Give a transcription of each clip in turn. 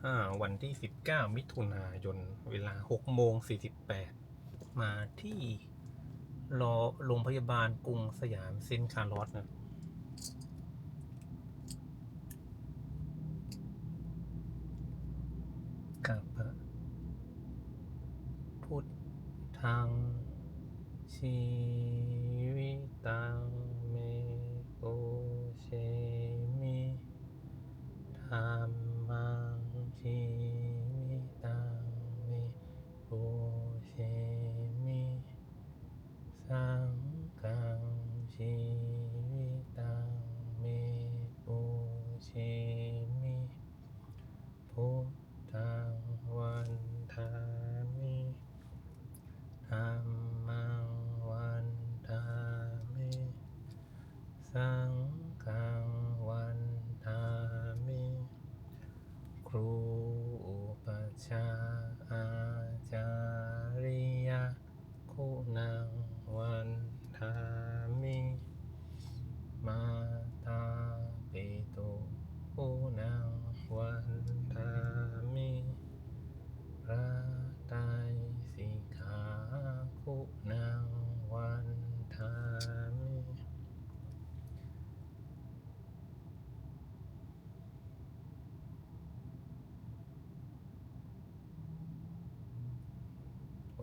25 วันที่ 19 มิถุนายน เวลา6โมง48 มาที่รอโรงพยาบาลกรุงสยามเซนคาร์ลอสนะกับพุทธังชี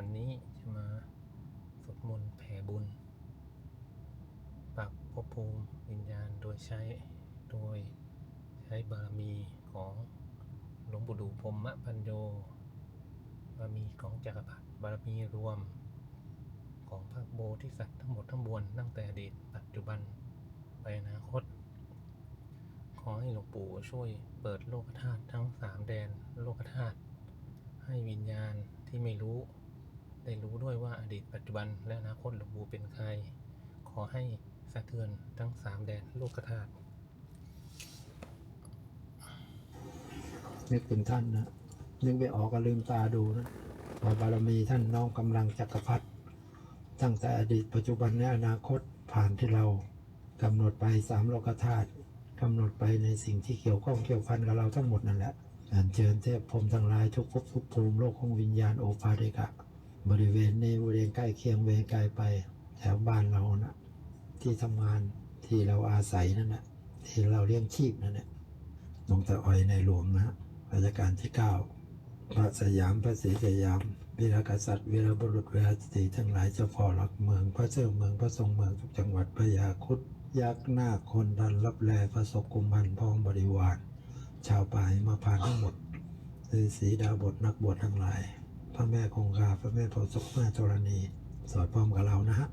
วันนี้จะมาสวดมนต์แผ่บุญ ปรับภพภูมิวิญญาณโดยใช้โดยใช้บารมีของหลวงปู่ดูพรหมปัญโยบารมีของจักรพรรดิบารมีรวม ของพระโบธิสัตว์ทั้งหมดทั้งมวลตั้งแต่อดีตปัจจุบันไปอนาคต ขอให้หลวงปู่ช่วยเปิดโลกธาตุทั้งสามแดนโลกธาตุให้วิญญาณที่ไม่รู้ ได้รู้ด้วยว่าอดีตปัจจุบันและอนาคตหลวงปู่เป็นใคร ขอให้สะเทือนทั้งสามแดนโลกธาตุนึกถึงท่านนะนึกไม่ออกก็ลืมตาดูนะว่าบารมีท่านน้อมกำลังจักรพรรดิตั้งแต่อดีตปัจจุบันและอนาคตผ่านที่เรากำหนดไปสามโลกธาตุกำหนดไปในสิ่งที่เกี่ยวข้องเกี่ยวพันกับเราทั้งหมดนั่นแหละอันเชิญเทพพรมทั้งหลายทุกภพทุกภูมิโลกของวิญญาณโอภาเดกะ บริเวณนี้บริเวณใกล้เคียงเวรไกลไปแถวบ้านเรานะที่ทำงานที่เราอาศัยนั่นนะที่เราเลี้ยงชีพนั่นแหละหลวงตาอ้อยในหลวงนะรัชกาลที่ 9 พระสยามพระศรีสยามวีรกษัตริย์วีรบุรุษวีรสตรีทั้งหลายเจ้าพ่อหลักเมือง พระเจ้าเมืองพระทรงเมืองทุกจังหวัดพระยาคุดยักษ์หน้าคคนดันรับแลประสบกุมพันพ้องบริวาร ชาวป่าหิมาผ่านทั้งหมดฤาษีดาบทนักบวชทั้งหลาย พระแม่คงคาพระแม่โพธิ์ศพแม่ธรณีสอดพร้อมกับเรานะฮะ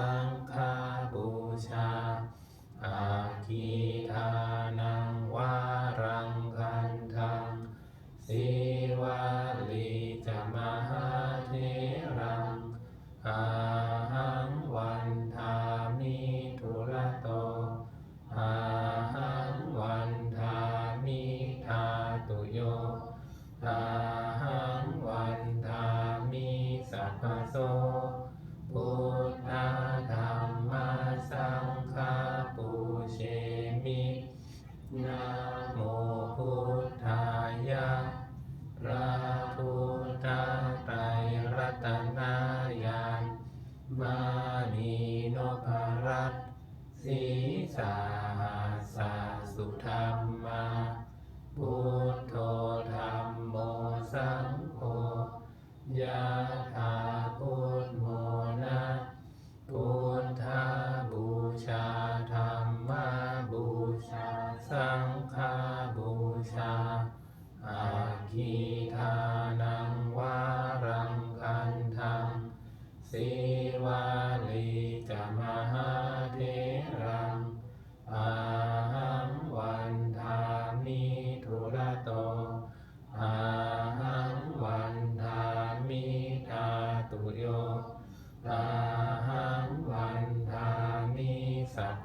า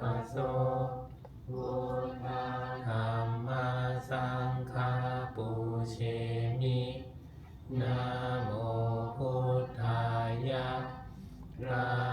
ปโสบุตาธรรมาสังคาปูเชมินาโมพุทธายะรา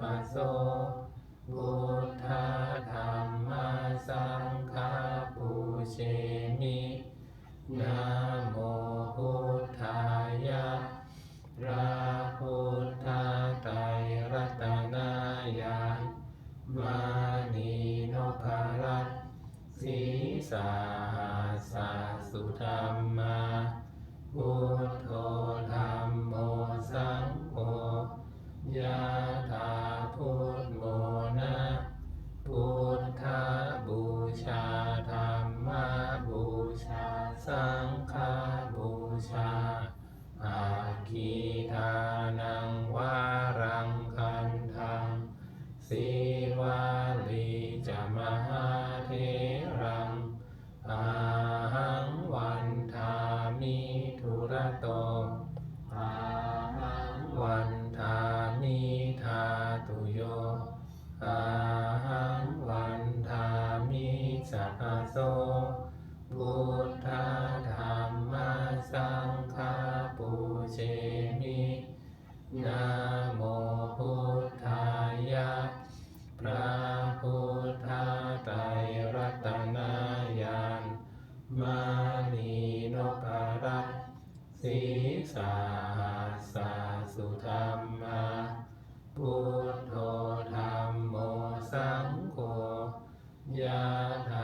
ปมโสพุทธธรรมสังฆปูเชมินาม โสพุทธธรรมสังฆปุเชมินาโมพุทธายะพระพุทธไตรรัตนายานมานีนพรัตสีสาสาสุธรรมะพุทโธธรรมโมสังโฆยาธา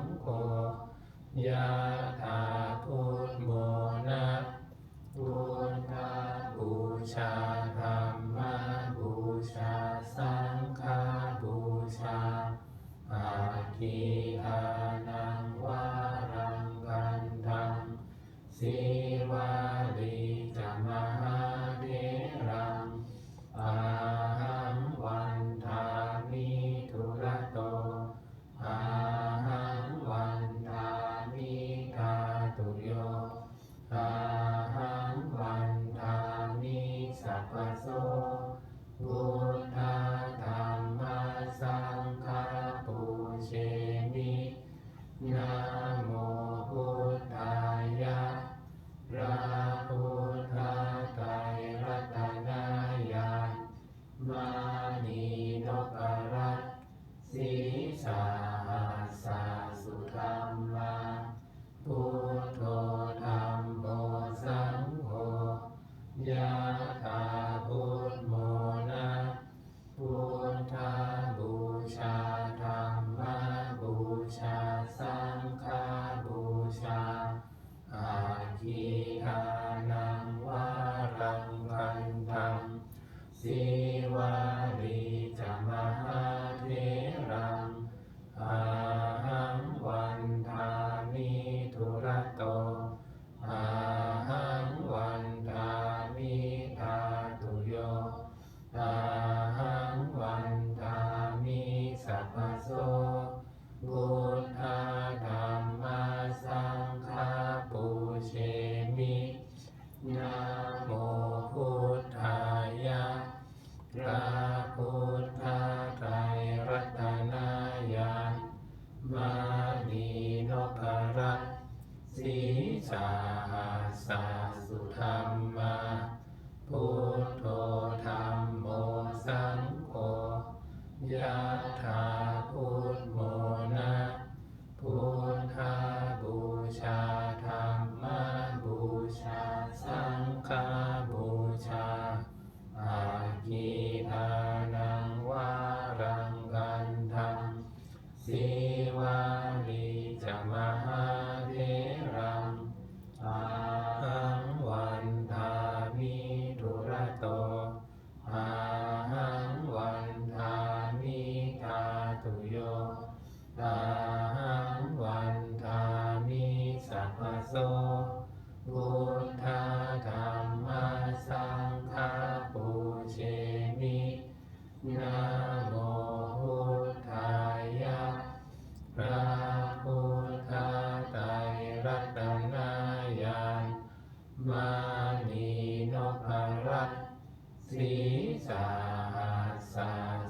งโฆยะถา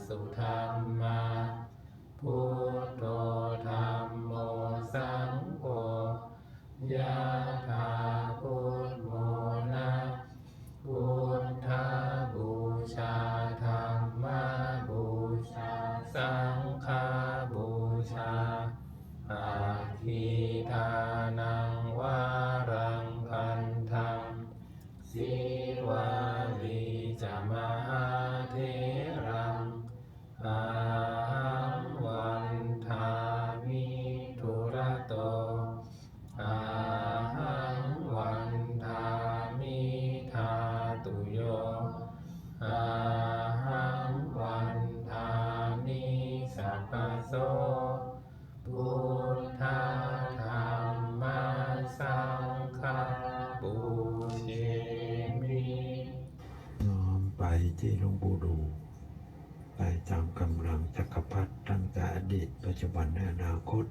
สุธรรมาพุทโธธรรมโมสังโฆยา จุบันและอนาคต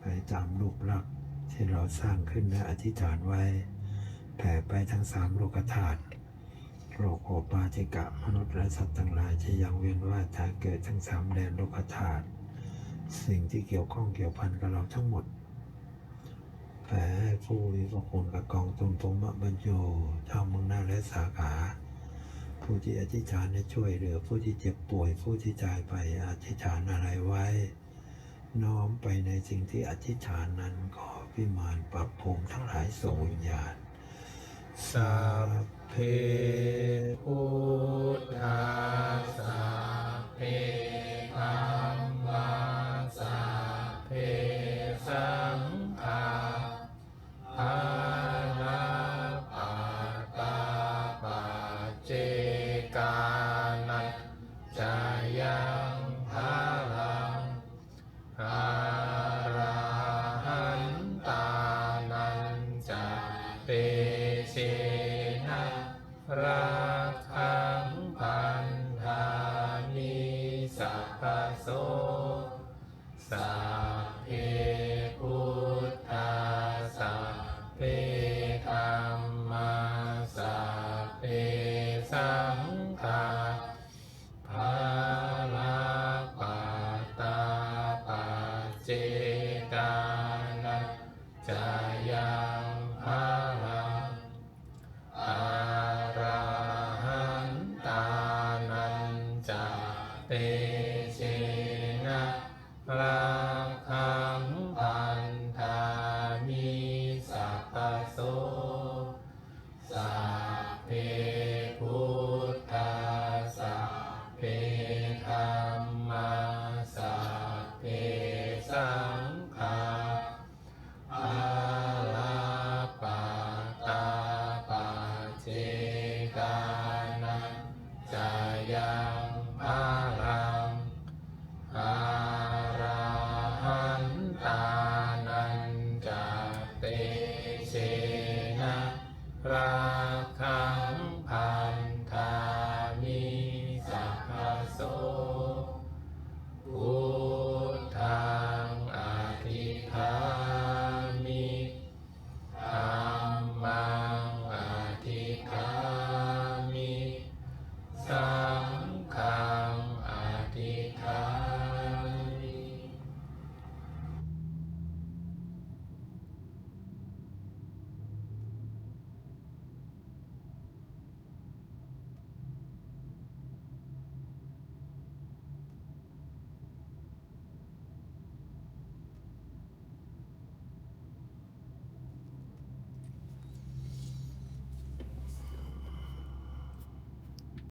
ไปตามรูปลักษณ์ที่เราสร้างขึ้นและอธิษฐานไว้แผ่ไปทั้งสามโลกธาตุโลกโอปาติกะมนุษย์และสัตว์ทั้งหลายที่ยังเวียนว่ายตายเกิดทั้งสามแดนโลกธาตุสิ่งที่เกี่ยวข้องเกี่ยวพันกับเราทั้งหมดแผ่ให้ผู้มีพระคุณกับกองทุนพรหมบรรโยเจ้าเมืองหน้าและสาขาผู้ที่อธิษฐานให้ช่วยเหลือผู้ที่เจ็บป่วยผู้ที่จายไปอธิษฐานอะไรไว้ น้อมไปในสิ่งที่อธิษฐานนั้นขอพิมานปรับภูมิทั้งหลายส่งวิญญาณ สัพเพพุทธาสัพเพธรรมาสัพเพสังฆา เปเสนะรา เต